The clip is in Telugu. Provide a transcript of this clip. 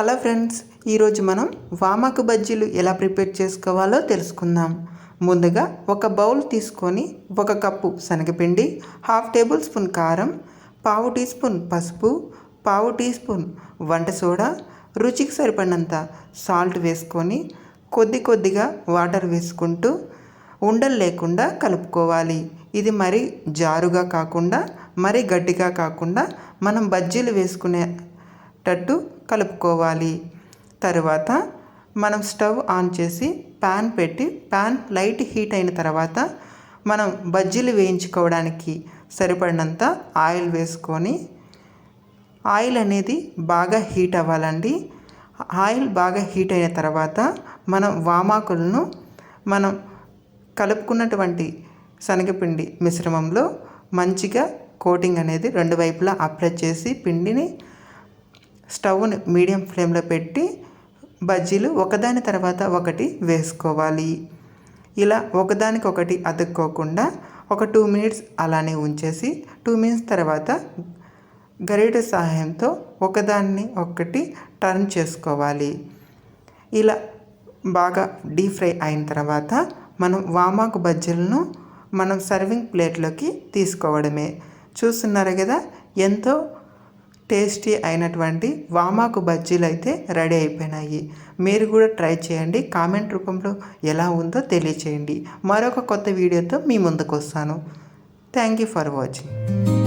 హలో ఫ్రెండ్స్ ఈరోజు మనం వామాకు బజ్జీలు ఎలా ప్రిపేర్ చేసుకోవాలో తెలుసుకుందాం. ముందుగా ఒక బౌల్ తీసుకొని ఒక కప్పు శనగపిండి హాఫ్ టేబుల్ స్పూన్ కారం పావు టీ స్పూన్ పసుపు పావు టీ స్పూన్ వంట సోడా రుచికి సరిపడినంత సాల్ట్ వేసుకొని కొద్ది కొద్దిగా వాటర్ వేసుకుంటూ ఉండలు లేకుండా కలుపుకోవాలి. ఇది మరీ జారుగా కాకుండా మరీ గట్టిగా కాకుండా మనం బజ్జీలు వేసుకునేటట్టు కలుపుకోవాలి. తరువాత మనం స్టవ్ ఆన్ చేసి ప్యాన్ పెట్టి ప్యాన్ లైట్ హీట్ అయిన తర్వాత మనం బజ్జీలు వేయించుకోవడానికి సరిపడినంత ఆయిల్ వేసుకొని ఆయిల్ అనేది బాగా హీట్ అవ్వాలండి. ఆయిల్ బాగా హీట్ అయిన తర్వాత మనం వామాకులను మనం కలుపుకున్నటువంటి శనగపిండి మిశ్రమంలో మంచిగా కోటింగ్ అనేది రెండు వైపులా అప్లై చేసి పిండిని స్టవ్ని మీడియం ఫ్లేమ్లో పెట్టి బజ్జీలు ఒకదాని తర్వాత ఒకటి వేసుకోవాలి. ఇలా ఒకదానికొకటి అతుక్కోకుండా ఒక టూ మినిట్స్ అలానే ఉంచేసి టూ మినిట్స్ తర్వాత గరిట సహాయంతో ఒకదాన్ని ఒకటి టర్న్ చేసుకోవాలి. ఇలా బాగా డీప్ ఫ్రై అయిన తర్వాత మనం వామాకు బజ్జీలను మనం సర్వింగ్ ప్లేట్లోకి తీసుకోవడమే. చూస్తున్నారు కదా ఎంతో టేస్టీ అయినటువంటి వామాకు బజ్జీలు అయితే రెడీ అయిపోయినాయి. మీరు కూడా ట్రై చేయండి. కామెంట్ రూపంలో ఎలా ఉందో తెలియచేయండి. మరొక కొత్త వీడియోతో మీ ముందుకు వస్తాను థ్యాంక్ యూ ఫర్ వాచింగ్.